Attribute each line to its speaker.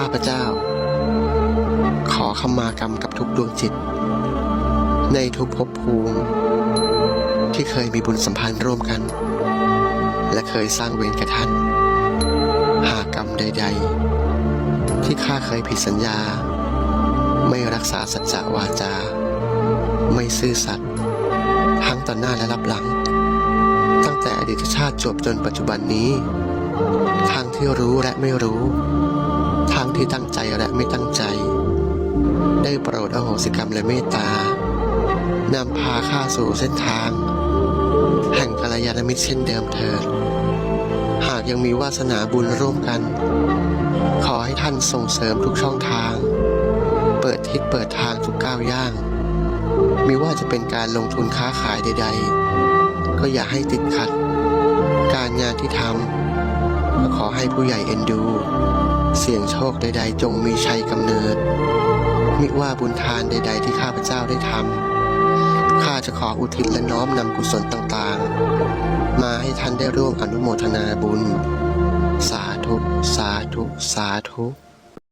Speaker 1: ข้าพเจ้า ขอขมากรรมกับทุกดวงจิต ในทุกภพภูมิ ที่เคยมีบุญสัมพันธ์ร่วมกัน และเคยสร้างเวรแก่ท่าน หากกรรมใด ๆ ที่ข้าเคยผิดสัญญา ไม่รักษาสัจจะวาจา ไม่ซื่อสัตย์ทั้งต่อหน้าและรับหลัง ตั้งแต่อดีตชาติจบจนปัจจุบันนี้ ทั้งที่รู้และไม่รู้ ที่ตั้งใจและไม่ตั้งใจ ได้โปรดอโหสิกรรมและเมตตานำพาข้าสู่เส้นทาง แห่งกัลยาณมิตรเช่นเดิมเถิด หากยังมีวาสนาบุญร่วมกัน ขอให้ท่านส่งเสริมทุกช่องทาง เปิดทิศเปิดทางทุกก้าวย่างม่ว่าจะเป็นการลงทุนค้าขายใด ๆ ก็อย่าให้ติดขัด การงานที่ทำก็ขอให้ผู้ใหญ่เอ็นดู เสียงโชคใด ๆ จงมีชัยกำเนิด มิว่าบุญทานใด ๆ ที่ข้าพเจ้าได้ทำข้าจะขออุทิศและน้อมนำกุศลต่างๆ มาให้ท่านได้ร่วมอนุโมทนาบุญ สาธุ สาธุ สาธุ